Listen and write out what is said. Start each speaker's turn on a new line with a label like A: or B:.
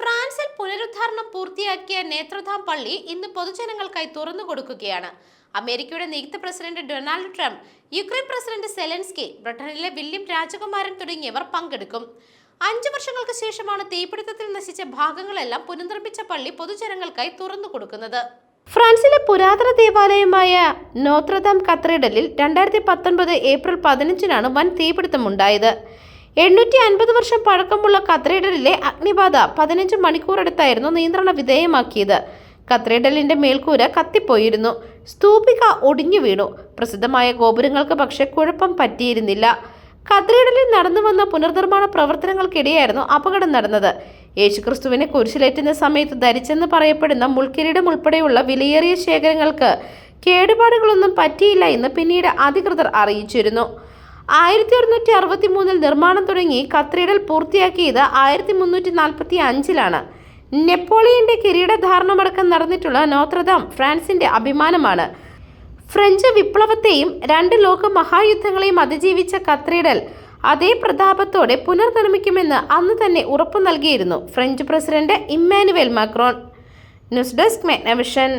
A: ഫ്രാൻസിൽ പുനരുദ്ധാരണം പൂർത്തിയാക്കിയ നേത്രധാം പള്ളി ഇന്ന് പൊതുജനങ്ങൾക്കായി തുറന്നു കൊടുക്കുകയാണ്. അമേരിക്കയുടെ നിയുക്ത president Donald Trump Ukraine president Zelensky ബ്രിട്ടനിലെ വില്യം രാജകുമാരൻ തുടങ്ങിയവർ പങ്കെടുക്കും. അഞ്ചു വർഷങ്ങൾക്ക് ശേഷമാണ് തീപിടുത്തത്തിൽ നശിച്ച ഭാഗങ്ങളെല്ലാം പുനർനിർമ്മിച്ച പള്ളി പൊതുജനങ്ങൾക്കായി തുറന്നു കൊടുക്കുന്നത്. ഫ്രാൻസിലെ പുരാതന ദേവാലയമായ നോത്രദാം കത്തീഡ്രലിൽ രണ്ടായിരത്തി പത്തൊൻപത് ഏപ്രിൽ പതിനഞ്ചിനാണ് വൻ തീപിടുത്തമുണ്ടായത്. എണ്ണൂറ്റി അൻപത് വർഷം പഴക്കമുള്ള കത്രേഡലിലെ അഗ്നിബാധ പതിനഞ്ച് മണിക്കൂറെടുത്തായിരുന്നു നിയന്ത്രണ വിധേയമാക്കിയത്. കത്രേഡലിന്റെ മേൽക്കൂര കത്തിപ്പോയിരുന്നു. സ്തൂപിക ഒടിഞ്ഞു വീണു. പ്രസിദ്ധമായ ഗോപുരങ്ങൾക്ക് പക്ഷേ കുഴപ്പം പറ്റിയിരുന്നില്ല. കത്രേഡലിൽ നടന്നു വന്ന പുനർനിർമ്മാണ പ്രവർത്തനങ്ങൾക്കിടെയായിരുന്നു അപകടം നടന്നത്. യേശുക്രിസ്തുവിനെ കുരിശിലേറ്റുന്ന സമയത്ത് ധരിച്ചെന്ന് പറയപ്പെടുന്ന മുൾക്കിരീടം ഉൾപ്പെടെയുള്ള വിലയേറിയ ശേഖരങ്ങൾക്ക് കേടുപാടുകളൊന്നും പറ്റിയില്ല എന്ന് പിന്നീട് അധികൃതർ അറിയിച്ചിരുന്നു. ആയിരത്തി ഒരുന്നൂറ്റി അറുപത്തി മൂന്നിൽ നിർമ്മാണം തുടങ്ങി കത്തീഡ്രൽ പൂർത്തിയാക്കിയത് ആയിരത്തി മുന്നൂറ്റി നാൽപ്പത്തി അഞ്ചിലാണ് നെപ്പോളിയന്റെ കിരീടധാരണമടക്കം നടന്നിട്ടുള്ള നോത്രദാം ഫ്രാൻസിന്റെ അഭിമാനമാണ്. ഫ്രഞ്ച് വിപ്ലവത്തെയും രണ്ട് ലോക മഹായുദ്ധങ്ങളെയും അതിജീവിച്ച കത്തീഡ്രൽ അതേ പ്രതാപത്തോടെ പുനർനിർമ്മിക്കുമെന്ന് അന്ന് തന്നെ ഉറപ്പു നൽകിയിരുന്നു French president Emmanuel Macron. News desk മെഗ്നവിഷൻ.